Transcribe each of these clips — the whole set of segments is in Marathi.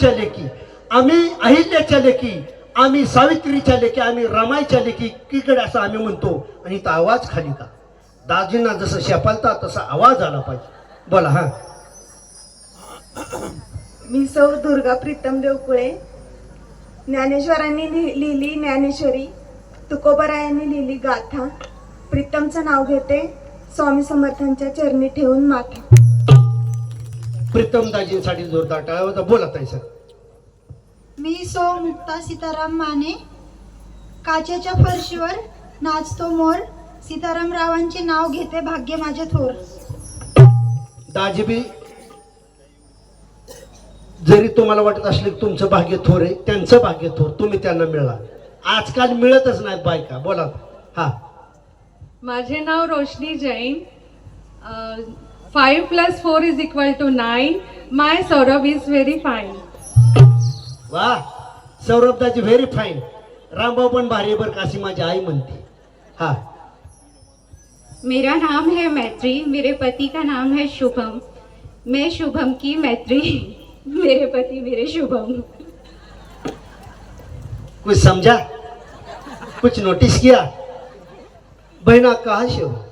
शाहूच्या लेखी आम्ही अहिल्याच्या लेखी आम्ही सावित्रीच्या लेखी आम्ही रमाईच्या लेखी किकडे असं आम्ही म्हणतो. आणि इथं आवाज खाली का? दाजींना जसं शेपालता तसा आवाज आला पाहिजे. बोला हा. मी सौ दुर्गा प्रीतम देवकुळे ज्ञानेश्वरांनी लिहिली ज्ञानेश्वरी तुकोबरायांनी लिहिली गाथा. प्रीतमचं नाव घेते स्वामी समर्थांच्या चरणी ठेवून माथा प्रीतम दाजींसाठी जोरदार टाळ्या वाजवा. बोला ताई सर. मी सो मुक्ता सीताराम माने. काचेच्या फरशीवर नाचतो मोर. सीताराम रावांचे नाव घेते भाग्य माझे थोर. दाजीबी जरी तुम्हाला वाटत असले की तुमचं भाग्य थोर आहे त्यांचं भाग्य थोर तुम्ही त्यांना मिळा. आजकाल मिळतच नाही बायका. बोला. हा. माझे नाव Roshni Jain. Five plus four is equal to nine my Saurabh is very fine वा सौरभदाची व्हेरी फाईन रामभाऊ पण भारी बरं का अशी माझी आई म्हणते. हा. मेरा नाम है मैत्री मेरे पति का नाम है शुभम. मैं शुभम की मैत्री मेरे पति मेरे शुभम. कुछ समझा? कुछ नोटिस किया? बहना कहाँ हो?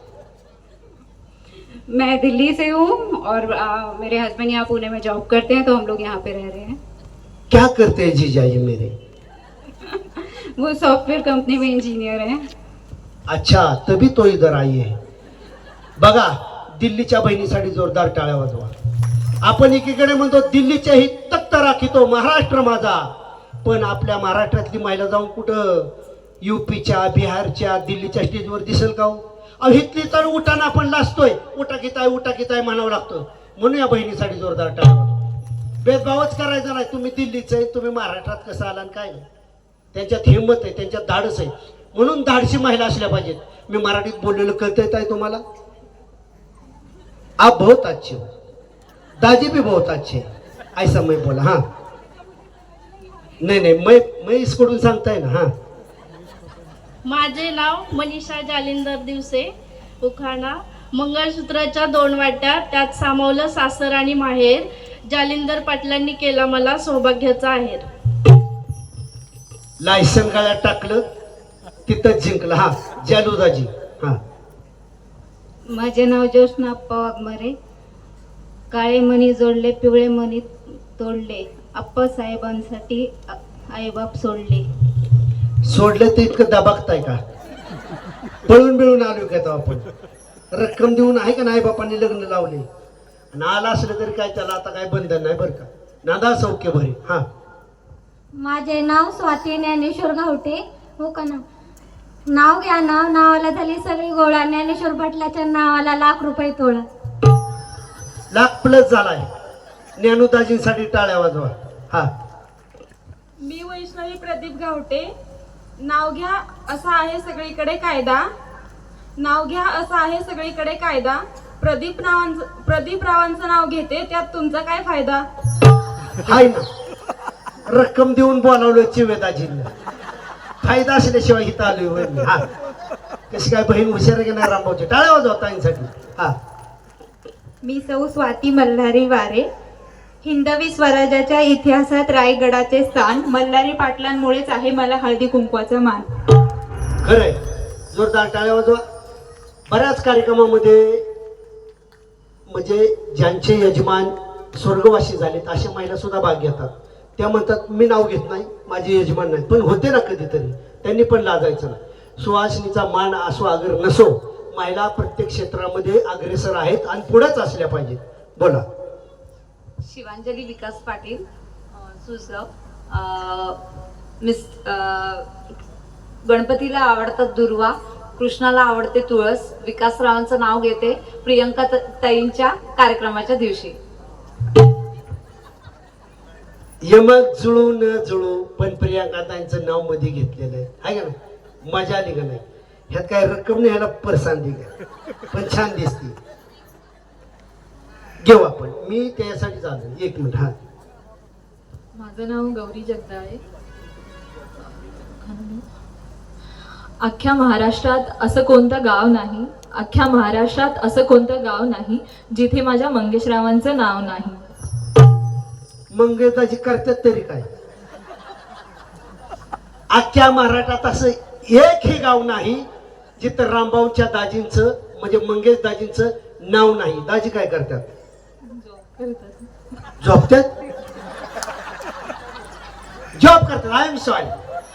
मैं दिल्ली से हूँ और आ, मेरे हस्बैंड यहाँ पुणे में जॉब करते हैं तो हम लोग यहाँ पे रह रहे हैं। क्या करते हैं जीजा जी मेरे? वो सॉफ्टवेयर कंपनी में इंजीनियर हैं। अच्छा तभी तो इधर आई है। बघा दिल्लीच्या बहिणीसाठी जोरदार टाळ्या वाजवा. आपण एकीकडे म्हणतो दिल्लीच्या ही तख्त राखितो महाराष्ट्र माझा. पण आपल्या महाराष्ट्रातली महिला जाऊन कुठं? युपीच्या बिहारच्या दिल्लीच्या स्टेजवर दिसेल का हो? अहो हितली तर उठाना आपण लाजतोय. उठा किताय उठा किताय म्हणावं लागतं. म्हणून या बहिणीसाठी जोरदार टाळ्या भेदभावच करायचा नाही. तुम्ही दिल्लीचं आहे तुम्ही महाराष्ट्रात कसं आला आणि काय? नाही त्यांच्यात हिंमत आहे त्यांच्यात धाडस आहे. म्हणून धाडशी महिला असल्या पाहिजेत. मी मराठीत बोललेलं कळत आहे तुम्हाला? आप बहुत अच्छे हो. दाजी भी बहुत अच्छे ऐसा मैं बोला हा. नाही नाही मैं मैं इसकडून सांगताय ना हा. माझे नाव मनीषा जालिंदर दिवसे उखाणा. मंगळसूत्राच्या दोन वाट्या त्यात सामावलं सासर आणि माहेर. जालिंदर पाटलांनी केला मला सौभाग्याचा आहेर. लायसन गळ्यात टाकलं तिथंच जिंकलं. हा जालूदाजी. हा. माझे नाव ज्योत्ना अप्पा वाघमारे. काळे मणी जोडले पिवळे मणी तोडले. अप्पा साहेबांसाठी आ- आईबाप सोडले. सोडलं तर इतकं दबागताय का? पळून बिळून आलो का तो आपण? रक्कम देऊन आहे का नाही बापांनी लग्न लावले? आणि आला असलं तरी काय त्याला आता काय बंधन नाही बरं का? नादा सौख्य भरे हा. माझे नाव स्वाती ज्ञानेश्वर घावटे हो का ना? नाव घ्या नाव नावाला झाली सगळी गोळा. ज्ञानेश्वर पाटलाच्या नावाला लाख रुपये तोळा. लाख प्लस झालाय. ज्ञानोदाजींसाठी टाळ्या वाजवा. हा. मी वैष्णवी प्रदीप गावटे. नाव घ्या असा आहे सगळीकडे कायदा. नाव घ्या असा आहे सगळीकडे कायदा. प्रदीप नावांचं प्रदीप रावांचं नाव घेते त्यात तुमचा काय फायदा? हाय ना. रक्कम देऊन बोलावलं चिवेदाजींना. फायदा असल्याशिवाय इथं आलोय होय मी. हा. कशी काय बहीण हुशार की नाही रामभाऊची टाळ्या वाजवा ताईंसाठी. हा. मी सौ स्वाती मल्हारी वारे. हिंदवी स्वराज्याच्या इतिहासात रायगडाचे स्थान मल्हारी पाटलांमुळेच आहे मला हळदी कुंकवाचा मान. खरंय. जोरदार टाळ्या वाजवा. बऱ्याच कार्यक्रमामध्ये म्हणजे ज्यांचे यजमान स्वर्गवासी झालेत अशा महिला सुद्धा भाग घेतात. त्या म्हणतात मी नाव घेत नाही माझे यजमान नाही पण होते ना कधीतरी. त्यांनी पण लाजायचं ना सुहासनीचा मान असो आगर नसो महिला प्रत्येक क्षेत्रामध्ये अग्रेसर आहेत आणि पुढेच असल्या पाहिजेत. बोला. शिवांजली विकास पाटील अ, मिस गणपतीला आवडतात दुर्वा कृष्णाला आवडते तुळस विकासरावांचं नाव घेते प्रियंका ताईंच्या कार्यक्रमाच्या दिवशी. यमक जुळू न जुळू पण प्रियांका ताईंचं नावमध्ये घेतलेलं आहे. का ना मजा आली का नाही? ह्यात काय रक्कम नाही ह्याला परसान दिली पण छान दिसते. घेऊ आपण. मी त्यासाठी चालू एक मिनिट हा. माझं नाव गौरी जगदाळे. अख्ख्या महाराष्ट्रात असं कोणतं गाव नाही अख्ख्या महाराष्ट्रात असं कोणतं गाव नाही जिथे माझ्या मंगेशरावांचं नाव नाही. मंगेशदाजी करतात तरी काय? अख्ख्या महाराष्ट्रात असं एकही गाव नाही जिथं रामभाऊच्या दाजींचं म्हणजे मंगेश दाजींचं नाव नाही. दाजी काय करतात? झोपतात? जॉब करतात. I am sorry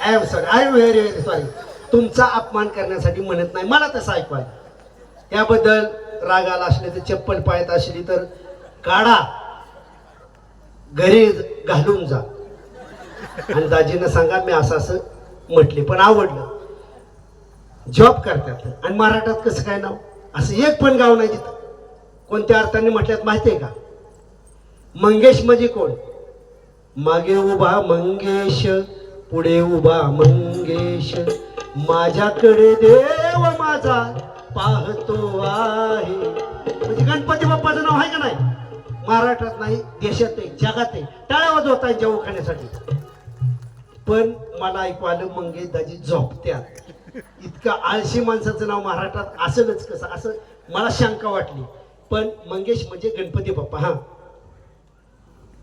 I am sorry I am very very sorry तुमचा अपमान करण्यासाठी म्हणत नाही. मला तसं ऐकवाय याबद्दल राग आला असले तर चप्पल पायत असली तर काढा. घरी घालून जा. आणि दाजीनं सांगा मी असं असं म्हटले पण आवडलं. जॉब करतात. आणि मराठात कसं काय नाव? असं एक पण गाव नाही तिथं. कोणत्या अर्थाने म्हटल्यात माहिती आहे का? मंगेश म्हणजे कोण? मागे उभा मंगेश पुढे उभा मंगेश. माझ्याकडे देव माझा पाहतो आहे. म्हणजे गणपती बाप्पाचं नाव आहे का नाही? महाराष्ट्रात नाही देशात आहे जगात आहे टाळ्या वाजवत आहे उखाण्यासाठी पण मला ऐकू आलं मंगेश दाजी झोपत्यात. इतकं आळशी माणसाचं नाव महाराष्ट्रात असेलच कसं? असं मला शंका वाटली. पण मंगेश म्हणजे गणपती बाप्पा हा.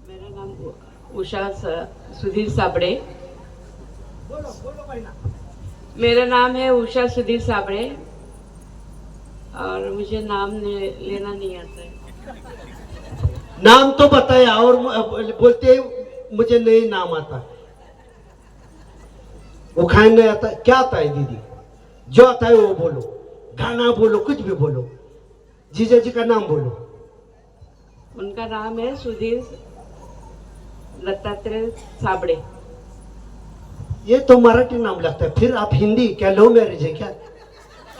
मेरा नाम उषा सुधीर साबड़े। मेरा नाम है उषा सुधीर साबड़े और मुझे नाम ने, लेना नहीं आता है। नाम तो बताया और बोलते मुझे नहीं नाम आता वो खाने नहीं आता क्या आता है दीदी? जो आता है वो बोलो। गाना बोलो कुछ भी बोलो। जीजा जी का नाम बोलो। उनका नाम है सुधीर दत्तात्रेय साबड़े ये तो मराठी नाम लगता है फिर आप हिंदी क्या लव मैरिज है क्या?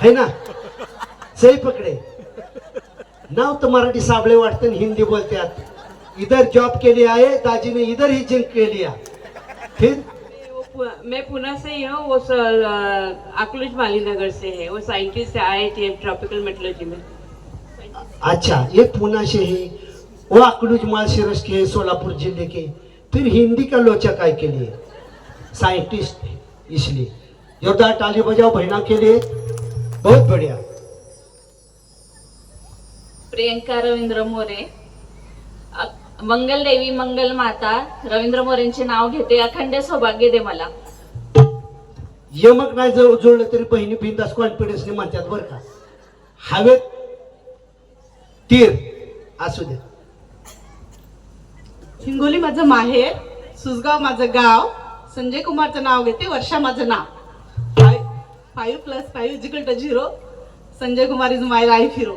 है ना? सही पकड़े। नाव तो मराठी साबळे वाटते हिंदी बोलते आत. इधर जॉब के लिए आए दाजी ने इधर ही जिंक के लिया. फिर? मैं पुणे से ही हूँ वो अकलूज मालीनगर से है वो साइंटिस्ट है आई टी ट्रॉपिकल मेट्रोलॉजी में. अच्छा ये पूना से है वो अकलूज मालशिरस के सोलापुर जिले के फिर हिंदी का लोचा काय के लिए साइंटिस्ट इसलिए। जोरदार ताली बजाओ बहना के लिए बहुत बढ़िया। प्रियंका रवींद्र मोरे मंगल देवी मंगल माता रवींद्र मोरेंचे नाव घेते अखंड सौभाग्य दे मला. यमक नाही जर जुळलं तरी बहिणी बिंदास कॉन्फिडन्सने म्हणतात बरं का. हवेत तीर असू द्या हिंगोली माझं माहेर सुसगाव माझं गाव. संजय कुमारचं नाव घेते वर्षा माझं नाव. Five plus five is equal to zero Sanjay Kumar is my life hero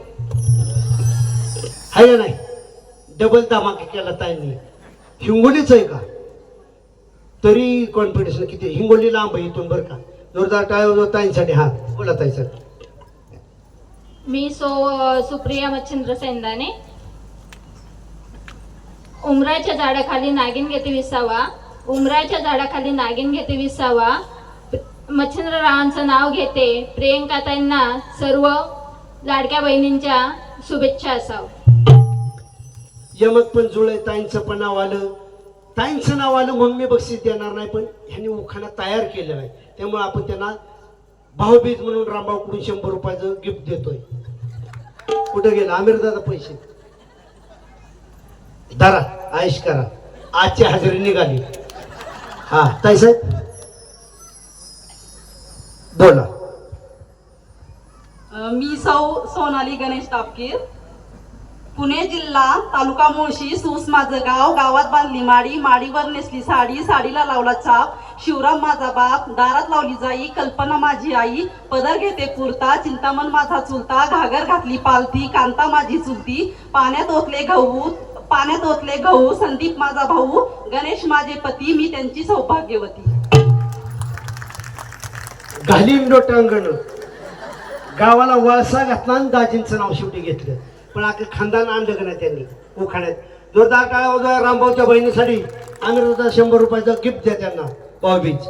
आहे का नाही डबल धमाका केला ताईंनी. हिंगोलीच आहे का? तरी कॉन्फिडन्स किती हिंगोली लांब आहे इथून बरं का? जोरदार टाळ ताईंसाठी. हा बोला ताई सर मी सो सुप्रिया मच्छिंद्र सेंदाने. उमराच्या झाडाखाली नागिन घेते विसावा. उमराच्या झाडाखाली नागिन घेते विसावा. मच्छिंद्ररावांचं नाव घेते. प्रियंकाताईंना सर्व लाडक्या बहिणींच्या शुभेच्छा असावं. यमक पण जुळे ताईंचं पण नाव आलं. ताईंचं नाव आलं म्हणून मी बक्षीस देणार नाही पण ह्यांनी उखाणा तयार केलेला आहे. त्यामुळे आपण त्यांना भाऊबीज म्हणून रामभाऊकडून शंभर रुपयाचं गिफ्ट देतोय. कुठं गेला? आमिर पैसे. धरा आयुष करा. आजची हजेरी निघाली. हा ताई साहेब. बोला. मी सौ सोनाली गणेश तापकीर. पुणे जिल्हा तालुका मुळशी सूस माझं गाव गावात बांधली माडी माडीवर नेसली साडी साडीला लावला चाप. शिवराम माझा बाप दारात लावली जाई कल्पना माझी आई. पदर घेते कुर्ता चिंतामण माझा चुलता घागर घातली पालथी कांता माझी चुलती. पाण्यात ओतले गहू पाण्यात ओतले गहू संदीप माझा भाऊ गणेश माझे पती मी त्यांची सौभाग्यवती. घालीन लोटांगण गावाला वळसा घातला आणि दाजींचं नाव शेवटी घेतलं. पण आता खानदान आणलं का नाही त्यांनी? उखाण्यात जोरदार काय रामभाऊच्या बहिणीसाठी. आम्ही शंभर रुपयाचं गिफ्ट द्या त्यांना. भाऊबीज